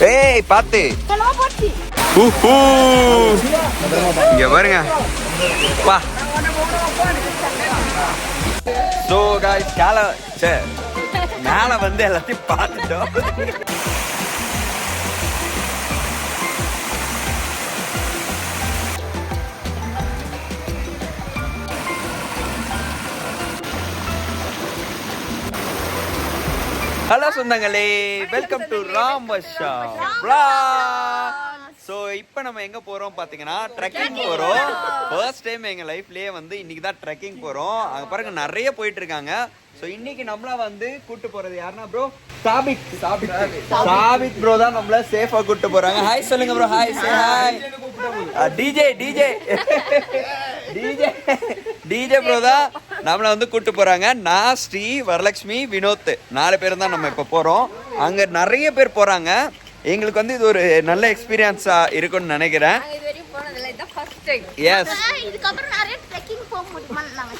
ஏய் பாத்து. இங்க பாருங்க. வா. ஸோ காய்ஸ் சே மேல வந்து எல்லாத்தையும் பார்த்துட்டோம். ஹலோ சொந்தங்களே வெல்கம் டு ராமஷா ஸோ இப்போ நம்ம எங்க போறோம் பாத்தீங்கன்னா ட்ரெக்கிங் போறோம். ஃபர்ஸ்ட் டைம் எங்க லைஃப்லயே வந்து இன்னைக்கு தான் ட்ரெக்கிங் போறோம். அங்க பாருங்க நிறைய போயிட்டு இருக்காங்க. ஸோ இன்னைக்கு நம்மள வந்து கூட்டு போறது யாருன்னா ப்ரோ சாபிக் சாபிக் சாபிக் ப்ரோ தான் நம்மள சேஃபா கூட்டு போறாங்க. ஹாய் சொல்லுங்க bro hi say hi DJ DJ DJ DJ bro தான். நம்மளை வந்து கூட்டு போறாங்க. நான் ஸ்ரீ வரலட்சுமி வினோத் நாலு பேர் தான் நம்ம இப்போ போறோம். அங்க நிறைய பேர் போறாங்க. எங்களுக்கு வந்து இது ஒரு நல்ல எக்ஸ்பீரியன்ஸா இருக்கும்னு நினைக்கிறேன். எஸ்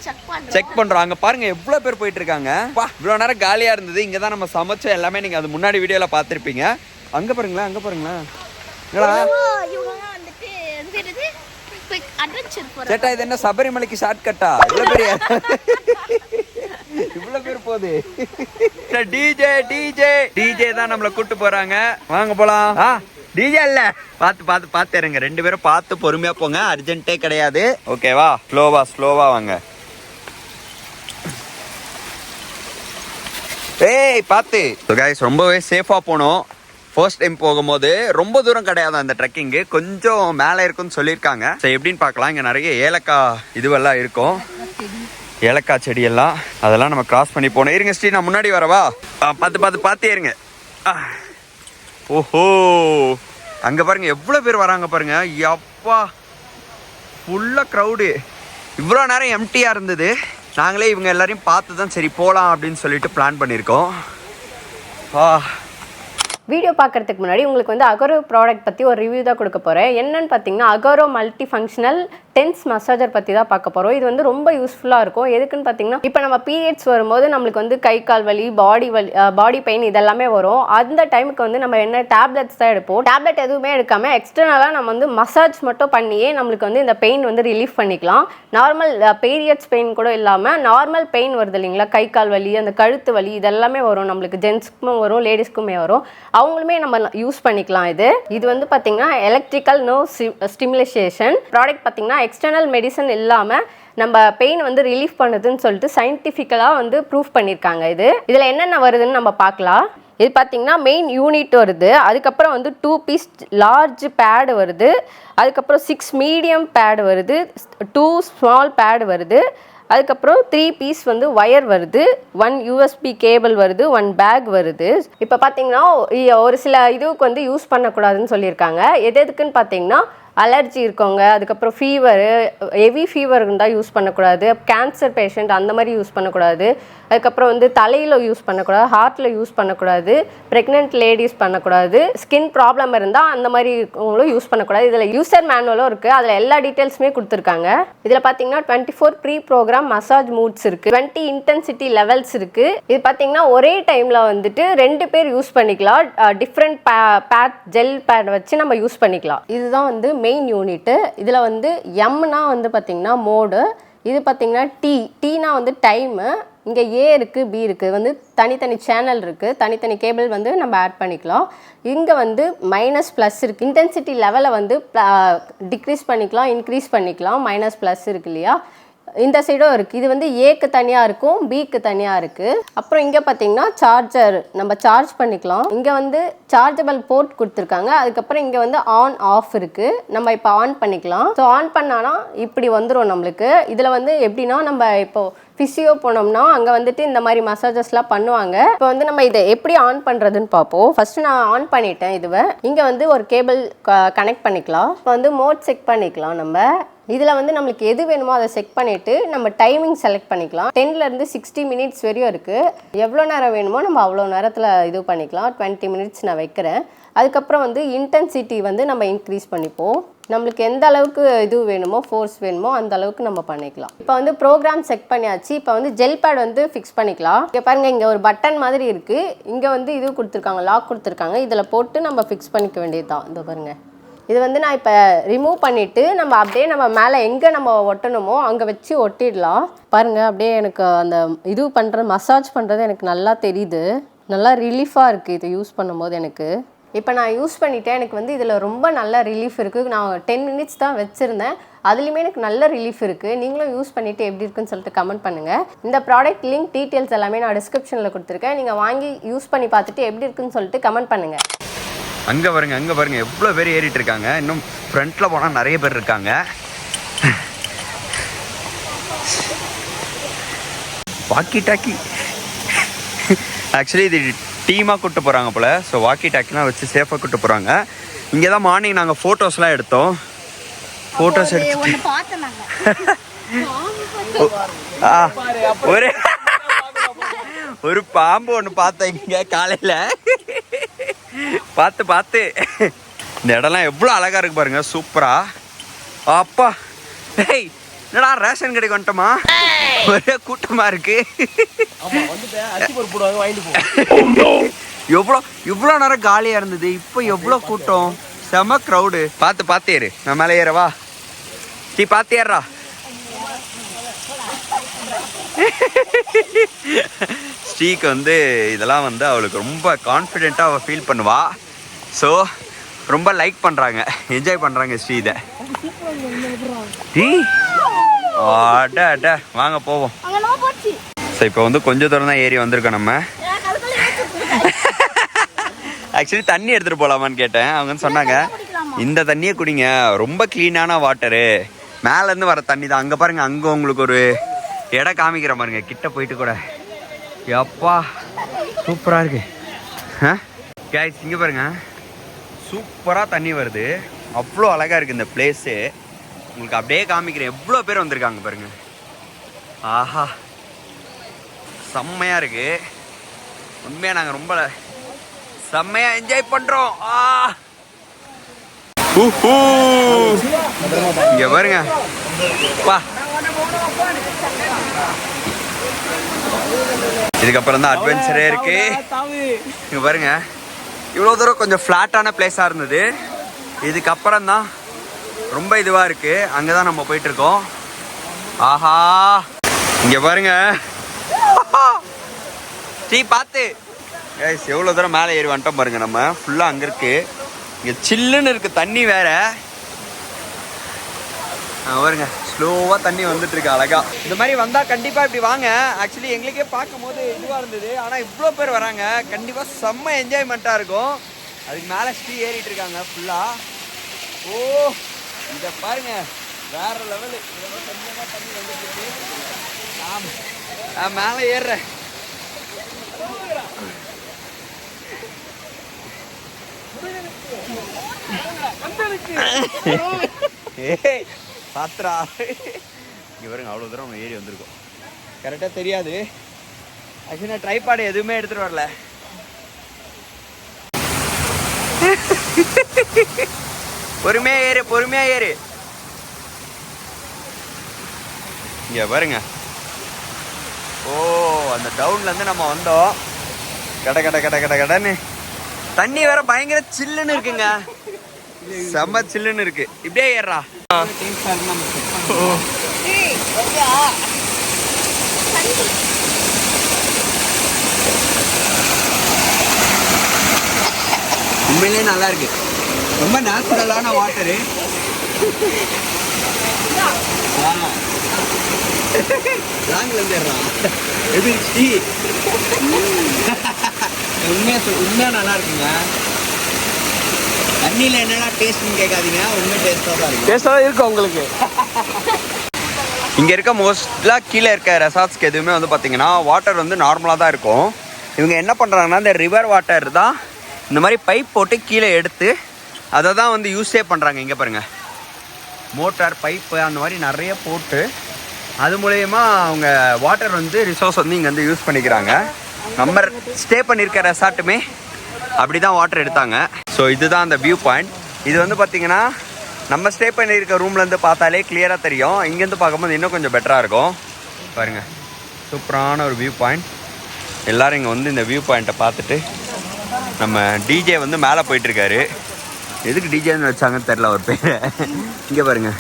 செக் பண்றோம். பண்றோம். அங்க பாருங்க எவ்வளவு பேர் போயிட்டு இருக்காங்க. இவ்வளவு நேரம் காலியா இருந்தது. இங்க தான் நம்ம சமைச்சோம். எல்லாமே நீங்க அது முன்னாடி வீடியோல பார்த்திருப்பீங்க. அங்க பாருங்களேன் அங்க பாருங்களேன் என்னடா ஓ இவங்க வந்துட்டு இது என்னது குயிக் அட்வென்ச்சர் சேட்டா இது என்ன சபரிமலைக்கு ஷார்ட் கட்டா இவ்வளவு பெரிய இவ்வளவு பேர் போகுது. டிஜே டிஜே டிஜே தான் நம்மள கூட்டு போறாங்க. வாங்க போலாம். ஆ டிஜே இல்ல. பார்த்து பார்த்து பார்த்து இருங்க ரெண்டு பேரும் பார்த்து பொறுமையா போங்க. அர்ஜென்ட்டே கிடையாது. ஓகேவா ஸ்லோவா ஸ்லோவா வாங்க. ஏய் பார்த்து. கைஸ் ரொம்பவே சேஃபா போனோம். ஃபர்ஸ்ட் டைம் போகும்போது ரொம்ப தூரம் கிடையாது அந்த ட்ரெக்கிங்கு கொஞ்சம் மேலே இருக்குன்னு சொல்லியிருக்காங்க. சரி எப்படின்னு பார்க்கலாம். இங்கே நிறைய ஏலக்காய் இதுவெல்லாம் இருக்கும். ஏலக்காய் செடியெல்லாம். அதெல்லாம் நம்ம கிராஸ் பண்ணி போனோம் இருங்க ஸ்ரீ நான் முன்னாடி வரவா? ஆ, பார்த்து பார்த்து பார்த்தே இருங்க ஆ. ஓஹோ. அங்கே பாருங்கள் எவ்வளோ பேர் வராங்க பாருங்கள் யப்பா ஃபுல்லாக க்ரௌடு இவ்வளோ நேரம் எம்டியாக இருந்தது. நாங்களே இவங்க எல்லாரையும் பார்த்து தான் சரி போகலாம் அப்படின்னு சொல்லிட்டு பிளான் பண்ணியிருக்கோம். ஆ. வீடியோ பார்க்கறதுக்கு முன்னாடி உங்களுக்கு வந்து அகரோ ப்ராடக்ட் பற்றி ஒரு ரிவ்யூ தான் கொடுக்க போகிறேன் என்னன்னு பார்த்தீங்கன்னா Agaro multi functional TENS massager பற்றி தான் பார்க்க போகிறோம் இது வந்து ரொம்ப யூஸ்ஃபுல்லாக இருக்கும். எதுக்குன்னு பார்த்தீங்கன்னா இப்போ நம்ம பீரியட்ஸ் வரும்போது நம்மளுக்கு வந்து கை கால் வலி பாடி வலி பாடி பெயின் இதெல்லாமே வரும். அந்த டைமுக்கு வந்து நம்ம என்ன டேப்லெட்ஸ் தான் எடுப்போம்? டேப்லெட் எதுவுமே எடுக்காமல் எக்ஸ்டர்னலாக நம்ம வந்து மசாஜ் மட்டும் பண்ணியே நம்மளுக்கு வந்து இந்த பெயின் வந்து ரிலீஃப் பண்ணிக்கலாம். நார்மல் பீரியட்ஸ் பெயின் கூட இல்லாமல் நார்மல் பெயின் வருது இல்லைங்களா? கை கால் வலி அந்த கழுத்து வலி இதெல்லாமே வரும். நம்மளுக்கு ஜென்ஸ்க்கும் வரும் லேடிஸ்க்குமே வரும். அவங்களுமே நம்ம யூஸ் பண்ணிக்கலாம் இது. இது வந்து பார்த்தீங்கன்னா எலக்ட்ரிக்கல் நோ ஸ்டிமுலைசேஷன் ப்ராடக்ட் பார்த்தீங்கன்னா எக்ஸ்டர்னல் மெடிசன் இல்லாமல் நம்ம பெயின் வந்து ரிலீஃப் பண்ணுதுன்னு சொல்லிட்டு சயின்டிஃபிக்கலாக வந்து ப்ரூஃப் பண்ணியிருக்காங்க இது. இதில் என்னென்ன வருதுன்னு நம்ம பார்க்கலாம். இது பார்த்தீங்கன்னா மெயின் யூனிட் வருது. அதுக்கப்புறம் வந்து டூ பீஸ் லார்ஜ் பேடு வருது. அதுக்கப்புறம் சிக்ஸ் மீடியம் பேடு வருது. டூ ஸ்மால் பேடு வருது. அதுக்கப்புறம் த்ரீ பீஸ் வந்து ஒயர் வருது. ஒன் யூஎஸ்பி கேபிள் வருது. ஒன் பேக் வருது. இப்போ பார்த்தீங்கன்னா ஒரு சில இதுவுக்கு வந்து யூஸ் பண்ணக்கூடாதுன்னு சொல்லியிருக்காங்க. எது எதுக்குன்னு பார்த்தீங்கன்னா அலர்ஜி இருக்கவங்க அதுக்கப்புறம் ஃபீவரு ஹெவி ஃபீவர் இருந்தால் யூஸ் பண்ணக்கூடாது. கேன்சர் பேஷண்ட் அந்த மாதிரி யூஸ் பண்ணக்கூடாது. அதுக்கப்புறம் வந்து தலையில் யூஸ் பண்ணக்கூடாது ஹார்ட்டில் யூஸ் பண்ணக்கூடாது ப்ரெக்னென்ட் லேடிஸ் பண்ணக்கூடாது ஸ்கின் ப்ராப்ளம் இருந்தால் அந்த மாதிரி இருக்கவங்களும் யூஸ் பண்ணக்கூடாது. இதில் யூசர் மேனுவலும் இருக்குது அதில் எல்லா டீட்டெயில்ஸுமே கொடுத்துருக்காங்க. இதில் பார்த்தீங்கன்னா twenty four free program massage modes இருக்குது டுவெண்ட்டி இன்டென்சிட்டி லெவல்ஸ் இருக்குது இது பார்த்தீங்கன்னா ஒரே டைமில் வந்துட்டு ரெண்டு பேர் யூஸ் பண்ணிக்கலாம். டிஃப்ரெண்ட் பே பேட் ஜெல் பேட் வச்சு நம்ம யூஸ் பண்ணிக்கலாம். இதுதான் வந்து மெயின் யூனிட்டு இதில் வந்து எம்னா வந்து பார்த்தீங்கன்னா மோடு இது பார்த்தீங்கன்னா டி டீனா வந்து டைமு இங்கே ஏ இருக்குது பி இருக்குது வந்து தனித்தனி சேனல் இருக்குது தனித்தனி கேபிள் வந்து நம்ம ஆட் பண்ணிக்கலாம். இங்கே வந்து மைனஸ் ப்ளஸ் இருக்குது இன்டென்சிட்டி லெவலை வந்து டிக்ரீஸ் பண்ணிக்கலாம் இன்க்ரீஸ் பண்ணிக்கலாம் மைனஸ் ப்ளஸ் இருக்கு இல்லையா? இந்த சைடும் இருக்குது இது வந்து ஏக்கு தனியாக இருக்கும் பிக்கு தனியாக இருக்குது அப்புறம் இங்கே பார்த்தீங்கன்னா சார்ஜர் நம்ம சார்ஜ் பண்ணிக்கலாம். இங்கே வந்து சார்ஜபிள் போர்ட் கொடுத்துருக்காங்க. அதுக்கப்புறம் இங்கே வந்து ஆன் ஆஃப் இருக்குது நம்ம இப்போ ஆன் பண்ணிக்கலாம். ஸோ ஆன் பண்ணானா இப்படி வந்துடும் நம்மளுக்கு. இதில் வந்து எப்படின்னா நம்ம இப்போது ஃபிசியோ போனோம்னா அங்கே வந்துட்டு இந்த மாதிரி மசாஜஸ்லாம் பண்ணுவாங்க. இப்போ வந்து நம்ம இதை எப்படி ஆன் பண்ணுறதுன்னு பார்ப்போம் ஃபஸ்ட்டு நான் ஆன் பண்ணிட்டேன் இதுவை. இங்கே வந்து ஒரு கேபிள் கனெக்ட் பண்ணிக்கலாம். இப்போ வந்து மோட் செக் பண்ணிக்கலாம் நம்ம. இதில் வந்து நம்மளுக்கு எது வேணுமோ அதை செக் பண்ணிவிட்டு நம்ம டைமிங் செலக்ட் பண்ணிக்கலாம். டென்லேருந்து சிக்ஸ்டி மினிட்ஸ் வரையும் இருக்குது எவ்வளோ நேரம் வேணுமோ நம்ம அவ்வளோ நேரத்தில் இது பண்ணிக்கலாம். டுவெண்ட்டி மினிட்ஸ் நான் வைக்கிறேன். அதுக்கப்புறம் வந்து இன்டென்சிட்டி வந்து நம்ம இன்க்ரீஸ் பண்ணிப்போம். நம்மளுக்கு எந்த அளவுக்கு இது வேணுமோ ஃபோர்ஸ் வேணுமோ அந்த அளவுக்கு நம்ம பண்ணிக்கலாம். இப்போ வந்து ப்ரோக்ராம் செக் பண்ணியாச்சு. இப்போ வந்து ஜெல் பேட் வந்து ஃபிக்ஸ் பண்ணிக்கலாம். இங்கே பாருங்க இங்கே ஒரு பட்டன் மாதிரி இருக்குது இங்கே வந்து இது கொடுத்துருக்காங்க லாக் கொடுத்துருக்காங்க. இதில் போட்டு நம்ம ஃபிக்ஸ் பண்ணிக்க வேண்டியது தான் இந்த பாருங்கள் இது வந்து நான் இப்போ ரிமூவ் பண்ணிவிட்டு நம்ம அப்படியே நம்ம மேலே எங்கே நம்ம ஒட்டணுமோ அங்கே வச்சு ஒட்டிடலாம். பாருங்க அப்படியே எனக்கு அந்த இது பண்ணுற மசாஜ் பண்ணுறது எனக்கு நல்லா தெரியுது. நல்லா ரிலீஃபாக இருக்குது இது யூஸ் பண்ணும்போது எனக்கு. இப்போ நான் யூஸ் பண்ணிட்டேன். எனக்கு வந்து இதில் ரொம்ப நல்ல ரிலீஃப் இருக்குது நான் டென் மினிட்ஸ் தான் வச்சுருந்தேன். அதுலேயுமே எனக்கு நல்ல ரிலீஃப் இருக்குது நீங்களும் யூஸ் பண்ணிவிட்டு எப்படி இருக்குன்னு சொல்லிட்டு கமெண்ட் பண்ணுங்கள் இந்த ப்ராடக்ட் லிங்க் டீட்டெயில்ஸ் எல்லாமே நான் டிஸ்கிரிப்ஷனில் கொடுத்துருக்கேன். நீங்கள் வாங்கி யூஸ் பண்ணி பார்த்துட்டு எப்படி இருக்குன்னு சொல்லிட்டு கமெண்ட் பண்ணுங்கள் அங்கே பாருங்க அங்கே பாருங்க. எவ்வளோ பேர் ஏறிட்டு இருக்காங்க. இன்னும் ஃப்ரண்ட்டில் போனால் நிறைய பேர் இருக்காங்க. வாக்கி டாக்கி ஆக்சுவலி இது டீமாக கூட்டு போகிறாங்க போல். ஸோ வாக்கி டாக்கிலாம் வச்சு சேஃபாக கூட்டு போகிறாங்க இங்கே தான் மார்னிங் நாங்கள் ஃபோட்டோஸ்லாம் எடுத்தோம். ஃபோட்டோஸ் எடுத்து ஒரு ஒரு பாம்பு ஒன்று பார்த்தேன் இங்க காலையில. பார்த்து பார்த்து. இந்த இடம்லாம் எவ்வளோ அழகா இருக்கு பாருங்க. சூப்பரா. அப்பா. டேய் என்னடா ரேஷன் கடைக்கு வந்துட்டோமா? ஒரே கூட்டமா இருக்கு. எவ்வளோ இவ்வளோ நேரம் காலியா இருந்தது? இப்போ எவ்வளோ கூட்டம்? செம க்ரௌடு பார்த்து பார்த்து ஏறு. நான் மேலே ஏறவா? டீ பார்த்து ஏறா ஸ்ரீக்கு வந்து இதெல்லாம் வந்து அவளுக்கு ரொம்ப கான்ஃபிடென்ட்டாக அவள் ஃபீல் பண்ணுவா. ஸோ ரொம்ப லைக் பண்ணுறாங்க என்ஜாய் பண்ணுறாங்க ஸ்ரீ இதை அட அட. வாங்க போவோம். ஸோ இப்போ வந்து கொஞ்சம் தூரம் தான் ஏறி வந்திருக்கோம் நம்ம. ஆக்சுவலி தண்ணி எடுத்துகிட்டு போகலாமான்னு கேட்டேன். அவங்க சொன்னாங்க இந்த தண்ணியை குடிங்க. ரொம்ப க்ளீனான வாட்டரு மேலேருந்து வர தண்ணி தான். அங்கே பாருங்க அங்கே உங்களுக்கு ஒரு இடம் காமிக்கிற பாருங்க கிட்ட போயிட்டு கூட. எப்பா சூப்பராக இருக்கு. கேஸ் இங்கே பாருங்க. சூப்பராக தண்ணி வருது. அவ்வளோ அழகாக இருக்குது இந்த பிளேஸு உங்களுக்கு அப்படியே காமிக்கிறேன் எவ்வளோ பேர் வந்திருக்காங்க பாருங்க. ஆஹா. செம்மையாக இருக்குது உண்மையாக நாங்கள் ரொம்ப செம்மையாக என்ஜாய் பண்ணுறோம் ஆ. ஊஹூ. பாருங்க. வா இதுக்கப்புறம் தான் அட்வென்ச்சரே இருக்கு. இங்க பாருங்க. இவ்வளோ தூரம் கொஞ்சம் ஃப்ளாட்டான பிளேஸாக இருந்தது. இதுக்கப்புறம் தான் ரொம்ப இதுவாக இருக்கு. அங்கே தான் நம்ம போயிட்டு இருக்கோம். ஆஹா. இங்க பாருங்க. டீ பார்த்து கைஸ் எவ்வளோ தூரம் மேலே ஏறி வந்துட்டோம் பாருங்க நம்ம. ஃபுல்லாக அங்கே இருக்கு. இங்கே சில்லுன்னு இருக்கு. தண்ணி வேற. ஆ, பாருங்க. ஸ்லோவாக தண்ணி வந்துட்டு இருக்கு அழகா. இந்த மாதிரி வந்தால் கண்டிப்பாக இப்படி வாங்க. ஆக்சுவலி எங்களுக்கே பார்க்கும்போது இதுவாக இருந்தது. ஆனால் இவ்வளோ பேர் வராங்க. கண்டிப்பாக செம்ம என்ஜாய்மெண்ட்டாக இருக்கும். அதுக்கு மேலே ஸ்ரீ ஏறிட்டு இருக்காங்க ஃபுல்லாக ஓ இதை பாருங்க. வேற லெவலு கொஞ்சமாக தண்ணி வந்துட்டு இருக்கு ஆமாம் நான் மேலே ஏறுறேன். ஏய் பாத்திரா? இங்கே பாருங்க அவ்வளோ தூரம் நம்ம ஏறி வந்திருக்கோம். கரெக்டாக தெரியாது. ஆக்சுவலி நான் ட்ரைபாடு எதுவுமே எடுத்துகிட்டு வரல. பொறுமையாக ஏறு பொறுமையாக ஏறு. இங்கே பாருங்க. ஓ அந்த டவுன்ல இருந்து நம்ம வந்தோம். கட கட கட கட கடன்னு. தண்ணி வேற பயங்கர சில்லுன்னு இருக்குங்க. செம்ம சில்லுன்னு இருக்கு. இப்படியே ஏறுறா. உண்மையிலே நல்லா இருக்கு. ரொம்ப நேச்சுரலான வாட்டரு லாங்கில் இருந்துடுறான் எப்படி? டீ. உண்மையாக சொல் நல்லா இருக்குங்க. தண்ணியில் என்னடா டேஸ்ட்னு கேட்காதீங்க. உண்மை டேஸ்ட்டாக தான் இருக்கு டேஸ்டாக இருக்கும் உங்களுக்கு. இங்கே இருக்க மோஸ்ட்லாக கீழே இருக்க ரெசார்ட்ஸ்க்கு எதுவுமே வந்து பார்த்தீங்கன்னா வாட்டர் வந்து நார்மலாக தான் இருக்கும். இவங்க என்ன பண்ணுறாங்கன்னா இந்த ரிவர் வாட்டர் தான் இந்த மாதிரி பைப் போட்டு கீழே எடுத்து அதை தான் வந்து யூஸே பண்ணுறாங்க இங்கே பாருங்க. மோட்டார் பைப்பு அந்த மாதிரி நிறைய போட்டு அது மூலயமா அவங்க வாட்டர் வந்து ரிசோர்ஸ் வந்து இங்கே வந்து யூஸ் பண்ணிக்கிறாங்க. நம்ம ஸ்டே பண்ணியிருக்க ரெசார்ட்டுமே அப்படி தான் வாட்டர் எடுத்தாங்க. ஸோ இதுதான் அந்த வியூ பாயிண்ட் இது வந்து பார்த்தீங்கன்னா நம்ம ஸ்டே பண்ணியிருக்க ரூம்லேருந்து பார்த்தாலே கிளியராக தெரியும். இங்கேருந்து பார்க்கும்போது இன்னும் கொஞ்சம் பெட்டராக இருக்கும். பாருங்க. சூப்பரான ஒரு வியூ பாயிண்ட் எல்லோரும் இங்கே வந்து இந்த வியூ பாயிண்ட்டை பார்த்துட்டு நம்ம டிஜே வந்து மேலே போயிட்டுருக்காரு. எதுக்கு டிஜேன்னு வச்சாங்கன்னு தெரில ஒரு பேர். இங்கே பாருங்க.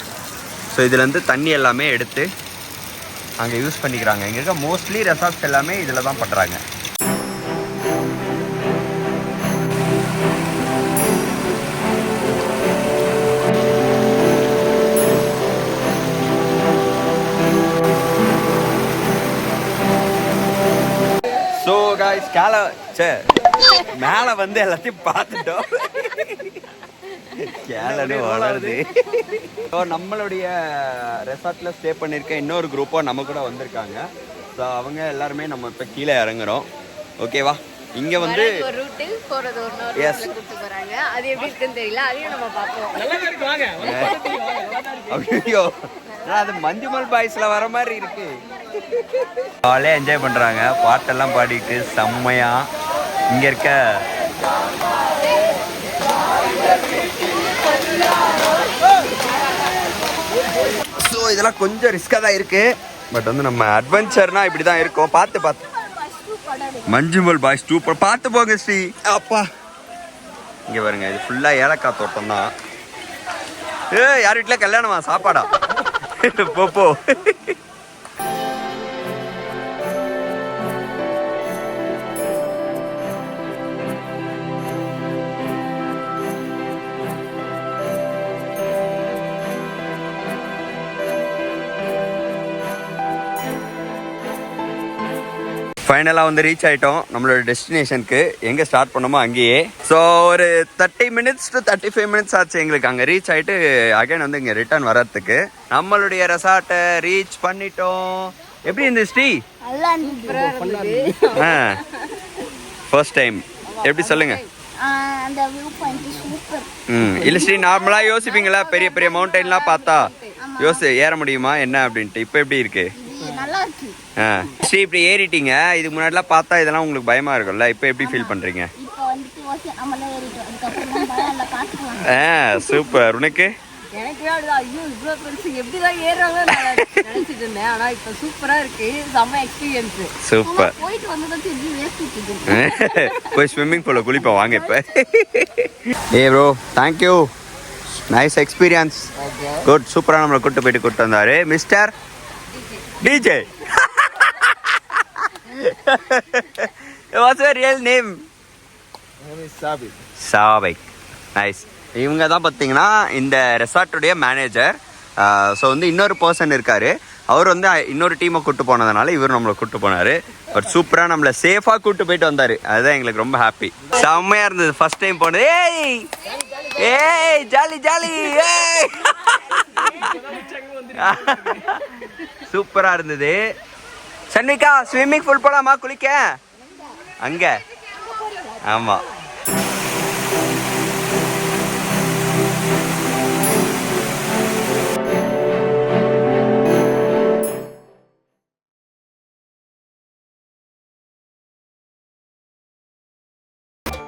ஸோ இதுலேருந்து தண்ணி எல்லாமே எடுத்து அங்கே யூஸ் பண்ணிக்கிறாங்க. இங்கே இருக்க மோஸ்ட்லி ரெசார்ட்ஸ் எல்லாமே இதில் தான் பண்ணுறாங்க கேல சே மேலே வந்து எல்லாத்தையும் பார்த்துட்டோம். கேலன்னு வளருது. ஸோ நம்மளுடைய ரெசார்ட்டில் ஸ்டே பண்ணியிருக்க இன்னொரு குரூப்பும் நம்ம கூட வந்திருக்காங்க. ஸோ அவங்க எல்லாருமே நம்ம இப்போ கீழே இறங்குறோம். ஓகேவா இங்கே வந்து போறது ஒரு போறாங்க. அது எப்படி இருக்குன்னு தெரியல அதையும் நம்ம பார்ப்போம். ஐயோ அது மஞ்சுமல் பாய்ஸ்ல வர மாதிரி இருக்கு. காலே என்ஜாய் பண்றாங்க. பாட்டெல்லாம் பாடிட்டு செம்மையா. இங்க இருக்க ஸோ இதெல்லாம் கொஞ்சம் ரிஸ்காக தான் இருக்கு. பட் வந்து நம்ம அட்வென்ச்சர்னா இப்படி தான் இருக்கும். பார்த்து பார்த்து. மஞ்சுமல் பாய்ஸ் டூ பார்த்து போங்க ஸ்ரீ. அப்பா. இங்கே பாருங்க இது ஃபுல்லாக ஏலக்காய் தோட்டம் தான் ஏ யார் வீட்டில் கல்யாணமா? சாப்பாடா? போ ஃபைனலாக வந்து ரீச் ஆயிட்டோம். நம்மளோட டெஸ்டினேஷனுக்கு எங்கே ஸ்டார்ட் பண்ணோமோ அங்கேயே. ஸோ ஒரு thirty minutes to thirty five minutes ஆச்சு எங்களுக்கு. அங்கே ரீச் ஆகிட்டு அகைன் வந்து இங்கே ரிட்டர்ன் வர்றதுக்கு. நம்மளுடைய ரெசார்ட்டை ரீச் பண்ணிட்டோம். எப்படி இருந்துச்சு ஸ்ரீ? ஃபர்ஸ்ட் டைம் எப்படி சொல்லுங்க? ஆஹ் அந்த வியூ பாயிண்ட் சூப்பர் ம். இல்லை ஸ்ரீ நார்மலாக யோசிப்பீங்களா? பெரிய பெரிய மவுண்டெயின்லாம் பார்த்தா? யோசி ஏற முடியுமா? என்ன அப்படின்ட்டு. இப்போ எப்படி இருக்கு இது நல்லா இருக்கு? ஆ. ஸ்ரீ இப்படி ஏறிட்டீங்க. இதுக்கு முன்னாடிலாம் பார்த்தா இதெல்லாம் உங்களுக்கு பயமா இருக்கும்ல. இப்போ எப்படி ஃபீல் பண்றீங்க? பார்த்துக்கலாம். ஆ சூப்பர். உனக்கு? எனக்குமே அப்படிதான். ஐயோ இவ்வளோ பெருசு எப்படி தான் ஏறுறாங்க நான் நினைச்சிட்டு இருந்தேன். ஆனால் இப்போ சூப்பராக இருக்கு. செம்ம எக்ஸ்பீரியன்ஸ் சூப்பர். போயிட்டு வந்ததை திரும்பி வேஸ்ட் போய் ஸ்விம்மிங் பூல குளிப்போம். வாங்க இப்போ. ஏ bro thank you nice experience good சூப்பராக நம்மளை கூட்டு போயிட்டு கூட்டு வந்தாரு. Mister DJ what's your real name சாவை நைஸ் இவங்க தான் பார்த்தீங்கன்னா இந்த ரெசார்ட்டுடைய மேனேஜர் ஸோ வந்து இன்னொரு பர்சன் இருக்காரு. அவர் வந்து இன்னொரு டீமை கூட்டு போனதுனால இவர் நம்மளை கூட்டு போனாரு. பட் சூப்பராக நம்மளை சேஃபாக கூட்டு போயிட்டு வந்தாரு. அதுதான் எங்களுக்கு ரொம்ப ஹாப்பி செம்மையாக இருந்தது. ஃபர்ஸ்ட் டைம் போனது. ஏய்! ஏய் ஜாலி ஜாலி! ஏய்! சூப்பராக இருந்தது. சன்னிக்கா ஸ்விம்மிங் பூல் போலாமா? குளிக்க? அங்கே. ஆமாம்